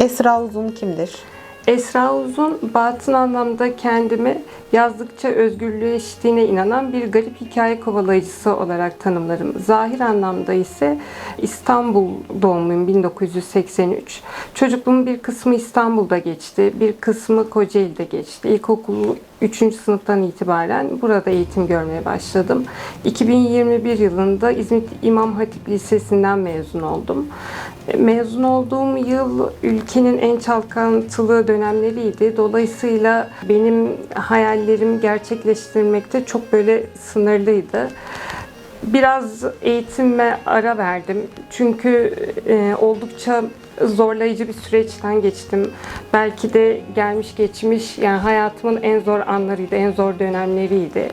Esra Uzun kimdir? Esra Uzun, batın anlamda kendimi yazdıkça özgürlüğe eşitliğine inanan bir garip hikaye kovalayıcısı olarak tanımlarım. Zahir anlamda ise İstanbul doğumluyum 1983. Çocukluğumun bir kısmı İstanbul'da geçti, bir kısmı Kocaeli'de geçti. İlkokul 3. sınıftan itibaren burada eğitim görmeye başladım. 2021 yılında İzmit İmam Hatip Lisesi'nden mezun oldum. Mezun olduğum yıl ülkenin en çalkantılı dönemleriydi. Dolayısıyla benim hayallerimi gerçekleştirmekte çok böyle sınırlıydı. Biraz eğitime ara verdim. Çünkü e, oldukça zorlayıcı bir süreçten geçtim. Belki de gelmiş geçmiş yani hayatımın en zor anlarıydı, en zor dönemleriydi.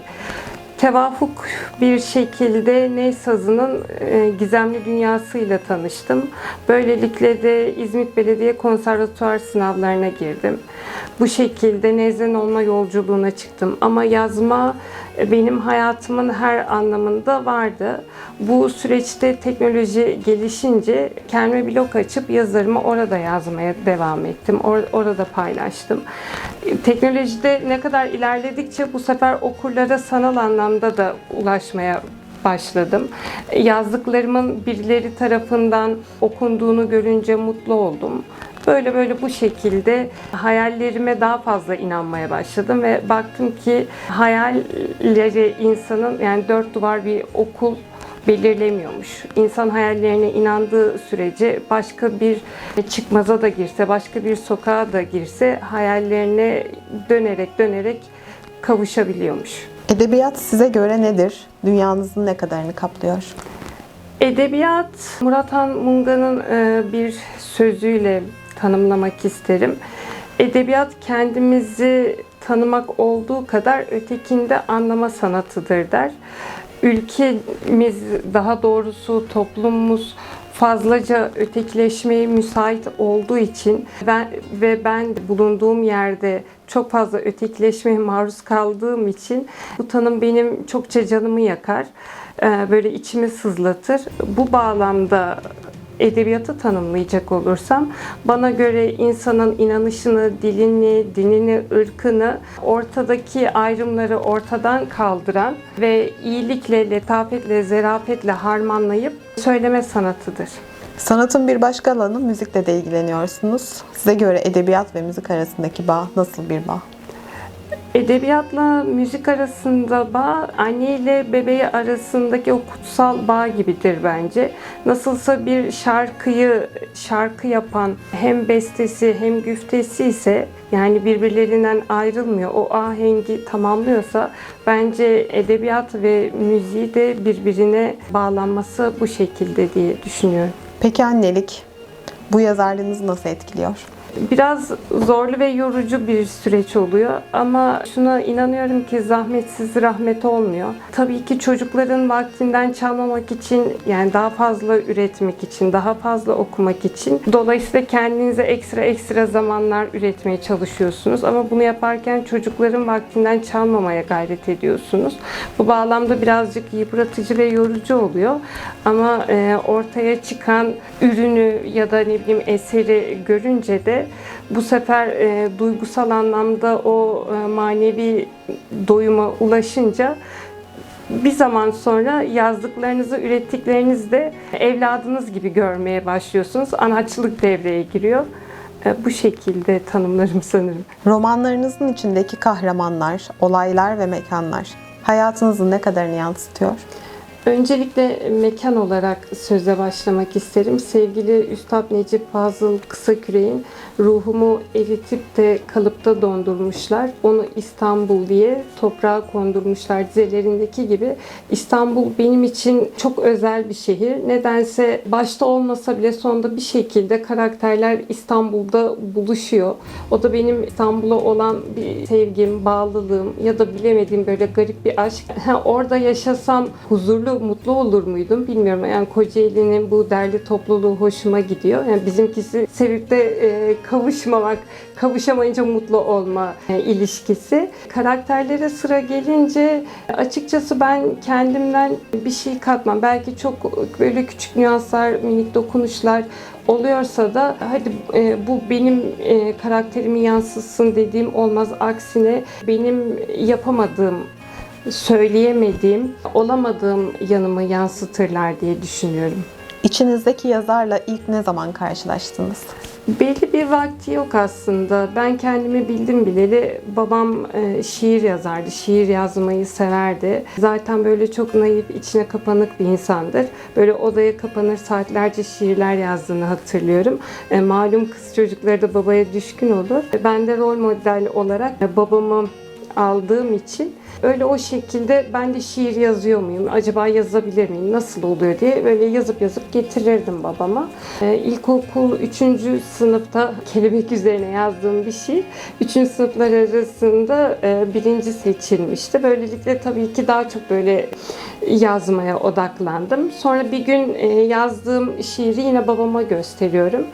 Tevafuk bir şekilde Ney sazının e, gizemli dünyasıyla tanıştım. Böylelikle de İzmit Belediye Konservatuar sınavlarına girdim. Bu şekilde nezlen olma yolculuğuna çıktım. Ama yazma e, benim hayatımın her anlamında vardı. Bu süreçte teknoloji gelişince kendime blog açıp yazılarımı orada yazmaya devam ettim. Or- orada paylaştım. Teknolojide ne kadar ilerledikçe bu sefer okurlara sanal anlamda da ulaşmaya başladım. Yazdıklarımın birileri tarafından okunduğunu görünce mutlu oldum. Böyle böyle bu şekilde hayallerime daha fazla inanmaya başladım ve baktım ki hayalleri insanın yani dört duvar bir okul belirlemiyormuş. İnsan hayallerine inandığı sürece başka bir çıkmaza da girse, başka bir sokağa da girse hayallerine dönerek dönerek kavuşabiliyormuş. Edebiyat size göre nedir? Dünyanızın ne kadarını kaplıyor? Edebiyat, Murat Han Munga'nın e, bir sözüyle tanımlamak isterim. Edebiyat kendimizi tanımak olduğu kadar ötekinde anlama sanatıdır der. Ülkemiz, daha doğrusu toplumumuz fazlaca ötekileşmeye müsait olduğu için ben ve ben bulunduğum yerde çok fazla ötekileşmeye maruz kaldığım için bu tanım benim çokça canımı yakar. Ee, Böyle içimi sızlatır. Bu bağlamda edebiyatı tanımlayacak olursam bana göre insanın inanışını, dilini, dinini, ırkını ortadaki ayrımları ortadan kaldıran ve iyilikle, letafetle, zerafetle harmanlayıp söyleme sanatıdır. Sanatın bir başka alanı müzikle de ilgileniyorsunuz. Size göre edebiyat ve müzik arasındaki bağ nasıl bir bağ? Edebiyatla müzik arasında bağ, anne ile bebeği arasındaki o kutsal bağ gibidir bence. Nasılsa bir şarkıyı şarkı yapan hem bestesi hem güftesi ise yani birbirlerinden ayrılmıyor. O ahengi tamamlıyorsa bence edebiyat ve müziği de birbirine bağlanması bu şekilde diye düşünüyorum. Peki annelik bu yazarlığınızı nasıl etkiliyor? Biraz zorlu ve yorucu bir süreç oluyor ama şuna inanıyorum ki zahmetsiz rahmet olmuyor. Tabii ki çocukların vaktinden çalmamak için yani daha fazla üretmek için, daha fazla okumak için dolayısıyla kendinize ekstra ekstra zamanlar üretmeye çalışıyorsunuz ama bunu yaparken çocukların vaktinden çalmamaya gayret ediyorsunuz. Bu bağlamda birazcık yıpratıcı ve yorucu oluyor ama e, ortaya çıkan ürünü ya da ne bileyim eseri görünce de bu sefer e, duygusal anlamda o e, manevi doyuma ulaşınca bir zaman sonra yazdıklarınızı, ürettiklerinizi de evladınız gibi görmeye başlıyorsunuz. Anaçlık devreye giriyor. E, bu şekilde tanımlarım sanırım. Romanlarınızın içindeki kahramanlar, olaylar ve mekanlar hayatınızın ne kadarını yansıtıyor? Öncelikle mekan olarak söze başlamak isterim. Sevgili Üstad Necip Fazıl Kısaküre'nin ruhumu eritip de kalıpta dondurmuşlar. Onu İstanbul diye toprağa kondurmuşlar dizelerindeki gibi. İstanbul benim için çok özel bir şehir. Nedense başta olmasa bile sonunda bir şekilde karakterler İstanbul'da buluşuyor. O da benim İstanbul'a olan bir sevgim, bağlılığım ya da bilemediğim böyle garip bir aşk. Ha, orada yaşasam huzurlu mutlu olur muydum bilmiyorum. Yani Kocaeli'nin bu derli topluluğu hoşuma gidiyor. Yani bizimkisi sevip de e, kavuşmamak, kavuşamayınca mutlu olma e, ilişkisi. Karakterlere sıra gelince açıkçası ben kendimden bir şey katmam. Belki çok böyle küçük nüanslar, minik dokunuşlar oluyorsa da hadi e, bu benim e, karakterimi yansıtsın dediğim olmaz. Aksine benim yapamadığım söyleyemediğim, olamadığım yanımı yansıtırlar diye düşünüyorum. İçinizdeki yazarla ilk ne zaman karşılaştınız? Belli bir vakti yok aslında. Ben kendimi bildim bileli babam e, şiir yazardı. Şiir yazmayı severdi. Zaten böyle çok naif, içine kapanık bir insandır. Böyle odaya kapanır saatlerce şiirler yazdığını hatırlıyorum. E, malum kız çocukları da babaya düşkün olur. Ben de rol model olarak babamı aldığım için öyle o şekilde ben de şiir yazıyor muyum? Acaba yazabilir miyim? Nasıl oluyor diye böyle yazıp yazıp getirirdim babama. Ee, ilkokul 3. sınıfta kelebek üzerine yazdığım bir şiir 3. sınıflar arasında e, birinci seçilmişti. Böylelikle tabii ki daha çok böyle yazmaya odaklandım. Sonra bir gün e, yazdığım şiiri yine babama gösteriyorum.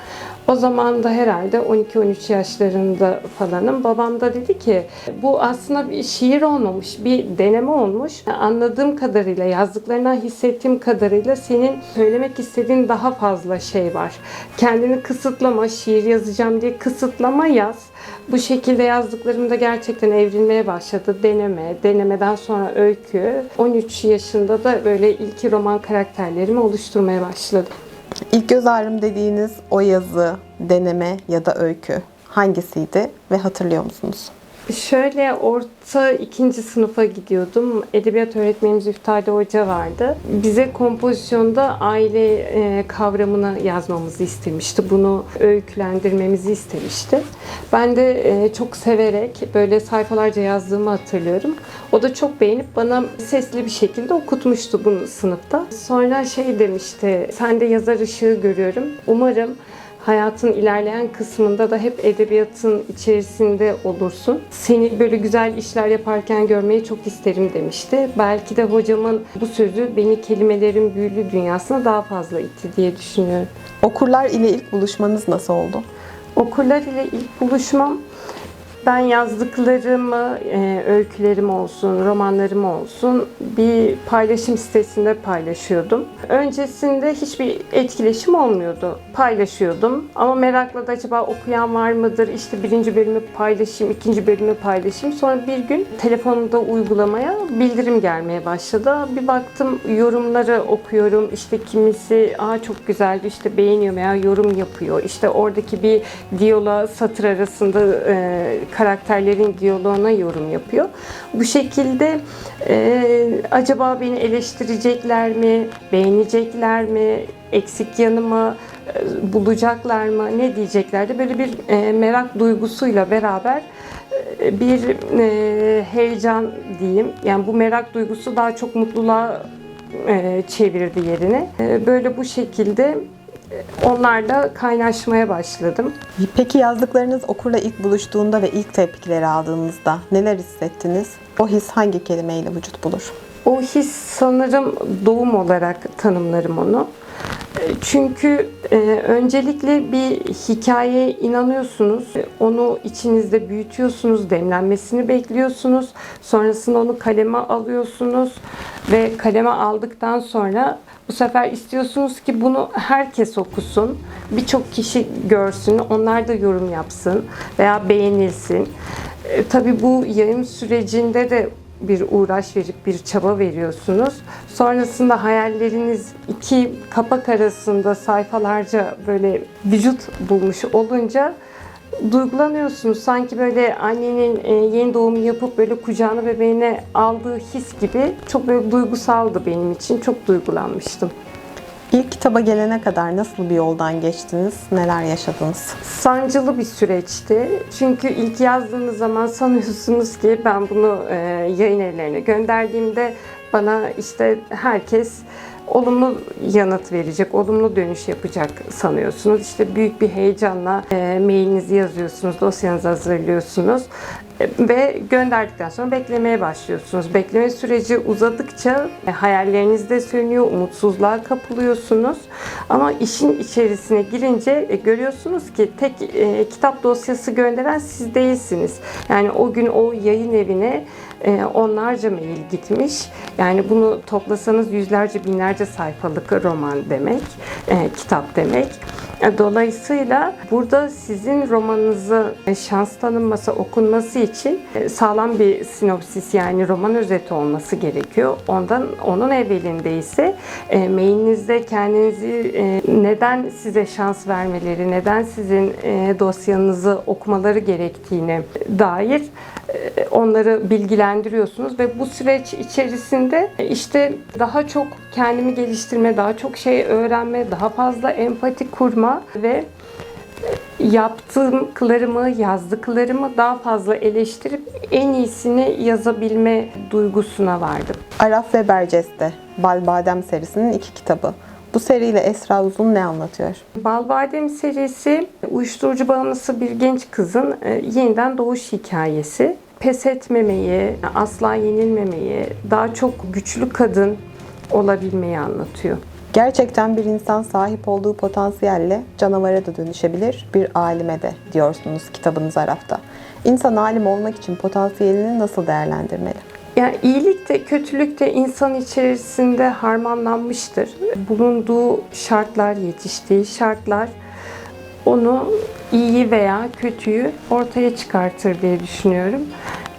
O zaman da herhalde 12-13 yaşlarında falanım. Babam da dedi ki bu aslında bir şiir olmamış, bir deneme olmuş. Anladığım kadarıyla, yazdıklarından hissettiğim kadarıyla senin söylemek istediğin daha fazla şey var. Kendini kısıtlama, şiir yazacağım diye kısıtlama yaz. Bu şekilde yazdıklarımda gerçekten evrilmeye başladı. Deneme, denemeden sonra öykü. 13 yaşında da böyle ilk roman karakterlerimi oluşturmaya başladım. İlk göz ağrım dediğiniz o yazı, deneme ya da öykü hangisiydi ve hatırlıyor musunuz? Şöyle orta ikinci sınıfa gidiyordum. Edebiyat öğretmenimiz Üftade Hoca vardı. Bize kompozisyonda aile e, kavramını yazmamızı istemişti. Bunu öykülendirmemizi istemişti. Ben de e, çok severek böyle sayfalarca yazdığımı hatırlıyorum. O da çok beğenip bana sesli bir şekilde okutmuştu bunu sınıfta. Sonra şey demişti, sen de yazar ışığı görüyorum. Umarım hayatın ilerleyen kısmında da hep edebiyatın içerisinde olursun. Seni böyle güzel işler yaparken görmeyi çok isterim demişti. Belki de hocamın bu sözü beni kelimelerin büyülü dünyasına daha fazla itti diye düşünüyorum. Okurlar ile ilk buluşmanız nasıl oldu? Okurlar ile ilk buluşmam ben yazdıklarımı, e, öykülerim olsun, romanlarım olsun bir paylaşım sitesinde paylaşıyordum. Öncesinde hiçbir etkileşim olmuyordu. Paylaşıyordum ama merakla da acaba okuyan var mıdır? İşte birinci bölümü paylaşayım, ikinci bölümü paylaşayım. Sonra bir gün telefonumda uygulamaya bildirim gelmeye başladı. Bir baktım yorumları okuyorum. İşte kimisi aa çok güzeldi işte beğeniyor veya yorum yapıyor. İşte oradaki bir diyaloğa satır arasında e, karakterlerin diyaloğuna yorum yapıyor. Bu şekilde e, acaba beni eleştirecekler mi, beğenecekler mi, eksik yanımı e, bulacaklar mı, ne diyeceklerdi? Böyle bir e, merak duygusuyla beraber e, bir e, heyecan diyeyim. Yani bu merak duygusu daha çok mutluluğa e, çevirdi yerini. E, böyle bu şekilde onlarla kaynaşmaya başladım. Peki yazdıklarınız okurla ilk buluştuğunda ve ilk tepkileri aldığınızda neler hissettiniz? O his hangi kelimeyle vücut bulur? O his sanırım doğum olarak tanımlarım onu. E, Çünkü e, öncelikle bir hikayeye inanıyorsunuz. Onu içinizde büyütüyorsunuz, demlenmesini bekliyorsunuz. Sonrasında onu kaleme alıyorsunuz ve kaleme aldıktan sonra bu sefer istiyorsunuz ki bunu herkes okusun, birçok kişi görsün, onlar da yorum yapsın veya beğenilsin. E, tabii bu yayın sürecinde de bir uğraş verip bir çaba veriyorsunuz. Sonrasında hayalleriniz iki kapak arasında sayfalarca böyle vücut bulmuş olunca duygulanıyorsunuz. Sanki böyle annenin e, yeni doğum yapıp böyle kucağına bebeğine aldığı his gibi çok böyle duygusaldı benim için. Çok duygulanmıştım. İlk kitaba gelene kadar nasıl bir yoldan geçtiniz? Neler yaşadınız? sancılı bir süreçti. Çünkü ilk yazdığınız zaman sanıyorsunuz ki ben bunu e, yayın evlerine gönderdiğimde bana işte herkes olumlu yanıt verecek, olumlu dönüş yapacak sanıyorsunuz. İşte büyük bir heyecanla e, mailinizi yazıyorsunuz, dosyanızı hazırlıyorsunuz e, ve gönderdikten sonra beklemeye başlıyorsunuz. Bekleme süreci uzadıkça e, hayalleriniz de sönüyor, umutsuzluğa kapılıyorsunuz. Ama işin içerisine girince e, görüyorsunuz ki tek kitap dosyası gönderen siz değilsiniz. Yani o gün o yayın evine onlarca mail gitmiş. Yani bunu toplasanız yüzlerce binlerce sayfalık roman demek, e, kitap demek. E, Dolayısıyla burada sizin romanınızı e, şans tanınması, okunması için sağlam bir sinopsis yani roman özeti olması gerekiyor. Ondan onun evvelinde ise mailinizde kendinizi neden size şans vermeleri, neden sizin dosyanızı okumaları gerektiğine dair onları bilgilendiriyorsunuz ve bu süreç içerisinde e, işte daha çok kendimi geliştirme, daha çok şey öğrenme, daha fazla empati kurma ve e, yaptıklarımı, yazdıklarımı daha fazla eleştirip en iyisini yazabilme duygusuna vardım. Araf ve Berceste, Bal Badem serisinin iki kitabı. Bu seriyle Esra Uzun ne anlatıyor? Balbadem serisi uyuşturucu bağımlısı bir genç kızın e, yeniden doğuş hikayesi. Pes etmemeyi, asla yenilmemeyi, daha çok güçlü kadın olabilmeyi anlatıyor. Gerçekten bir insan sahip olduğu potansiyelle canavara da dönüşebilir, bir alime de diyorsunuz kitabınız Araf'ta. İnsan alim olmak için potansiyelini nasıl değerlendirmeli? Yani iyilik de kötülük de insan içerisinde harmanlanmıştır. Bulunduğu şartlar, yetiştiği şartlar onu iyi veya kötüyü ortaya çıkartır diye düşünüyorum.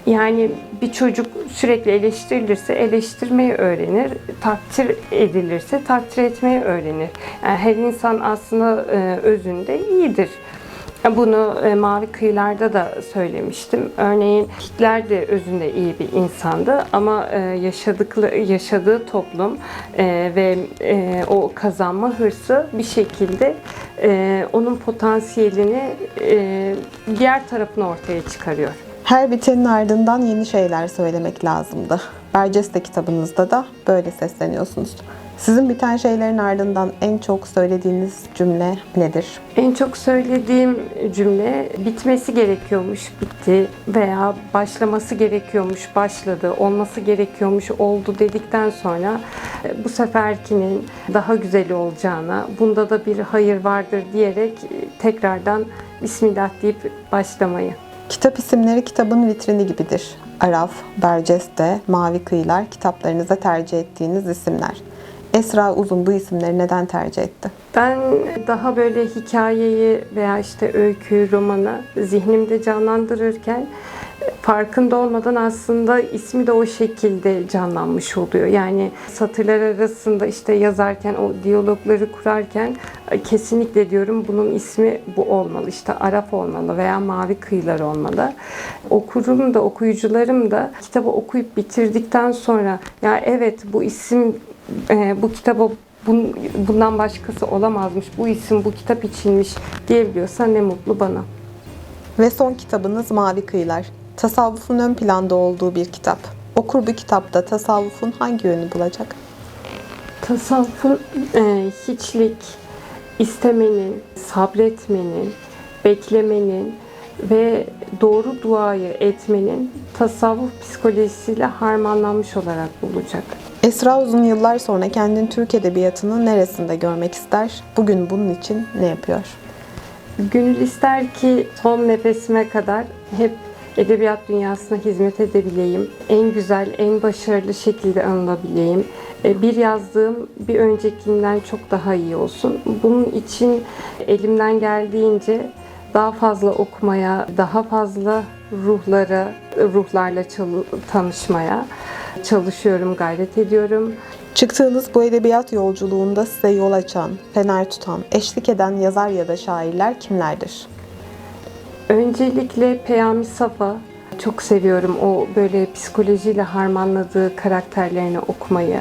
Yani bir çocuk sürekli eleştirilirse eleştirmeyi öğrenir, takdir edilirse takdir etmeyi öğrenir. Yani her insan aslında e, özünde iyidir. Bunu e, Mavi Kıyılar'da da söylemiştim. Örneğin Hitler de özünde iyi bir insandı ama e, yaşadıklı, yaşadığı toplum ve o kazanma hırsı bir şekilde e, onun potansiyelini e, diğer tarafını ortaya çıkarıyor. Her bitenin ardından yeni şeyler söylemek lazımdı. Berceste kitabınızda da böyle sesleniyorsunuz. Sizin biten şeylerin ardından en çok söylediğiniz cümle nedir? En çok söylediğim cümle bitmesi gerekiyormuş bitti veya başlaması gerekiyormuş başladı, olması gerekiyormuş oldu dedikten sonra e, bu seferkinin daha güzel olacağına, bunda da bir hayır vardır diyerek e, tekrardan Bismillah deyip başlamayı. Kitap isimleri kitabın vitrini gibidir. Araf, Berceste, Mavi Kıyılar kitaplarınıza tercih ettiğiniz isimler. Esra Uzun bu isimleri neden tercih etti? Ben daha böyle hikayeyi veya işte öykü, romanı zihnimde canlandırırken e, farkında olmadan aslında ismi de o şekilde canlanmış oluyor. Yani satırlar arasında işte yazarken o diyalogları kurarken kesinlikle diyorum bunun ismi bu olmalı. İşte Arap olmalı veya Mavi Kıyılar olmalı. Okurum da okuyucularım da kitabı okuyup bitirdikten sonra ya evet bu isim e, bu kitaba bun- bundan başkası olamazmış, bu isim bu kitap içinmiş diyebiliyorsa ne mutlu bana. Ve son kitabınız Mavi Kıyılar. Tasavvufun ön planda olduğu bir kitap. Okur bu kitapta tasavvufun hangi yönünü bulacak? Tasavvufun e, hiçlik, istemenin, sabretmenin, beklemenin ve doğru duayı etmenin tasavvuf psikolojisiyle harmanlanmış olarak bulacak. Esra Uzun yıllar sonra kendini Türk Edebiyatı'nın neresinde görmek ister? Bugün bunun için ne yapıyor? Gönül ister ki son nefesime kadar hep edebiyat dünyasına hizmet edebileyim. En güzel, en başarılı şekilde anılabileyim. E, Bir yazdığım bir öncekinden çok daha iyi olsun. Bunun için elimden geldiğince daha fazla okumaya, daha fazla ruhlara, ruhlarla tanışmaya çalışıyorum, gayret ediyorum. Çıktığınız bu edebiyat yolculuğunda size yol açan, fener tutan, eşlik eden yazar ya da şairler kimlerdir? Öncelikle Peyami Safa çok seviyorum o böyle psikolojiyle harmanladığı karakterlerini okumayı.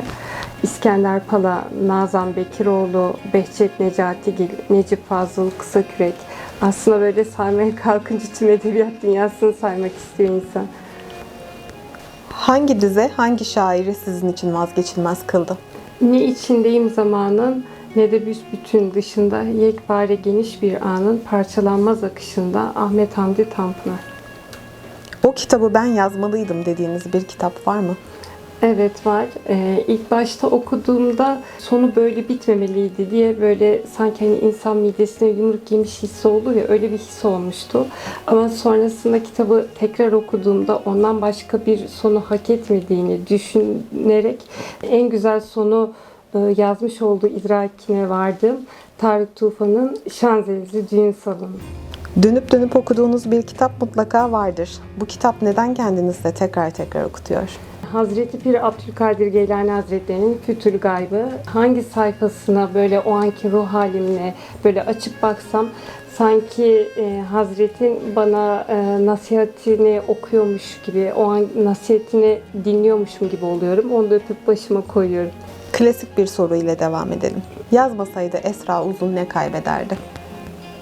İskender Pala, Nazan Bekiroğlu, Behçet Necatigil, Necip Fazıl Kısakürek. Aslında böyle saymaya kalkınca tüm edebiyat dünyasını saymak istiyor insan. Hangi dize, hangi şairi sizin için vazgeçilmez kıldı? Ne içindeyim zamanın ne de büsbütün dışında yekpare geniş bir anın parçalanmaz akışında Ahmet Hamdi Tanpınar. O kitabı ben yazmalıydım dediğiniz bir kitap var mı? Evet var. Ee, ilk başta okuduğumda sonu böyle bitmemeliydi diye böyle sanki hani insan midesine yumruk yemiş hissi olur ya öyle bir his olmuştu. Ama sonrasında kitabı tekrar okuduğumda ondan başka bir sonu hak etmediğini düşünerek en güzel sonu e, yazmış olduğu idrakine vardım. Tarık Tufan'ın Şanzelize Düğün Salonu. Dönüp dönüp okuduğunuz bir kitap mutlaka vardır. Bu kitap neden kendinizle tekrar tekrar okutuyor? Hazreti Pir Abdülkadir Geylani Hazretleri'nin Fütül Gaybı hangi sayfasına böyle o anki ruh halimle böyle açıp baksam sanki e, Hazretin bana e, nasihatini okuyormuş gibi, o an nasihatini dinliyormuşum gibi oluyorum. Onu da öpüp başıma koyuyorum. Klasik bir soru ile devam edelim. Yazmasaydı Esra Uzun ne kaybederdi?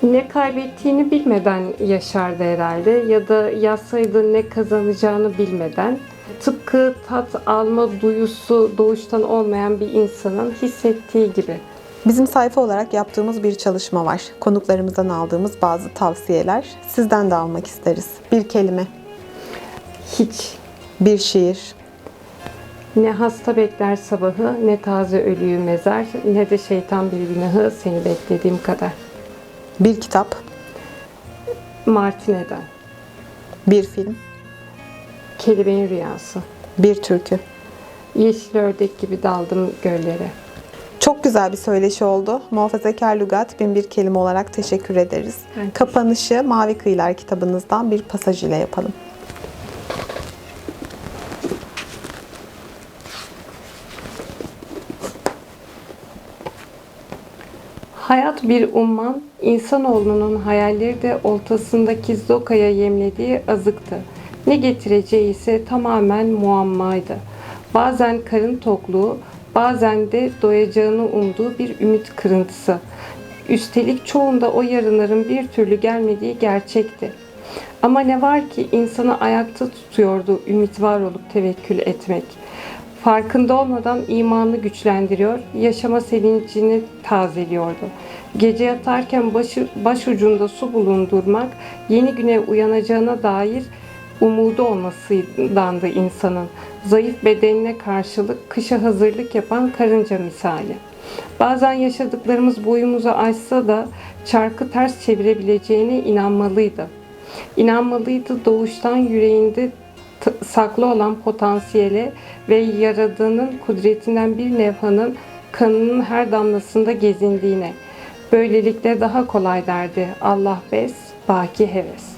Ne kaybettiğini bilmeden yaşardı herhalde ya da yazsaydı ne kazanacağını bilmeden. Tıpkı tat alma duyusu doğuştan olmayan bir insanın hissettiği gibi. Bizim sayfa olarak yaptığımız bir çalışma var. Konuklarımızdan aldığımız bazı tavsiyeler. Sizden de almak isteriz. Bir kelime, Hiç bir şiir, ne hasta bekler sabahı, ne taze ölüyü mezar, ne de şeytan bir günahı seni beklediğim kadar. bir kitap, Martine'den. bir film, Kelebeğin rüyası. bir türkü. Yeşil ördek gibi daldım göllere. Çok güzel bir söyleşi oldu. Muhafazakar Lugat bin bir kelime olarak teşekkür ederiz. Ben Kapanışı Mavi Kıyılar kitabınızdan bir pasaj ile yapalım. Hayat bir umman, insanoğlunun hayalleri de oltasındaki zokaya yemlediği azıktı. Ne getireceği ise tamamen muammaydı. Bazen karın tokluğu, bazen de doyacağını umduğu bir ümit kırıntısı. Üstelik çoğunda o yarınların bir türlü gelmediği gerçekti. Ama ne var ki insanı ayakta tutuyordu ümit var olup tevekkül etmek. Farkında olmadan imanı güçlendiriyor, yaşama sevincini tazeliyordu. Gece yatarken başı, başucunda su bulundurmak, yeni güne uyanacağına dair umudu olmasındandı insanın. Zayıf bedenine karşılık kışa hazırlık yapan karınca misali. Bazen yaşadıklarımız boyumuzu aşsa da çarkı ters çevirebileceğine inanmalıydı. İnanmalıydı doğuştan yüreğinde saklı olan potansiyele ve yaradığının kudretinden bir nevhanın kanının her damlasında gezindiğine. Böylelikle daha kolay derdi Allah bes, baki heves.